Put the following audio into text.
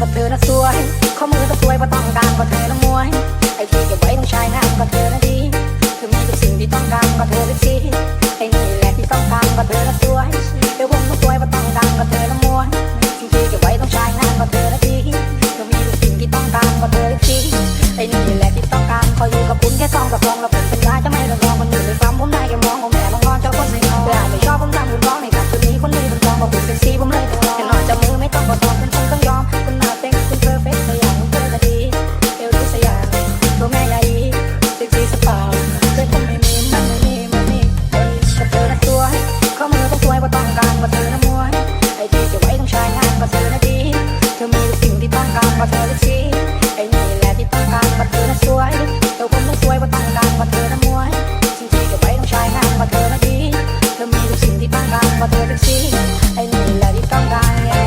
ตบเธอน่ะสวยข้อมือต้อสวยเพราต้องการ ว่าเธอลูกชี้ไอ้นี่แหละที่ต้องการว่าเธอน่ะสวยเต่คนต้องสวยว่าต้องการว่าเธอน่ะมวยสิ่งที่ก็บไปต้องใช้งานว่าเธอน่ะดีเธอมีทุกสิ่งที่ต้องการว่าเธอลูกชี้ไอ้นี่แหละที่ต้องการ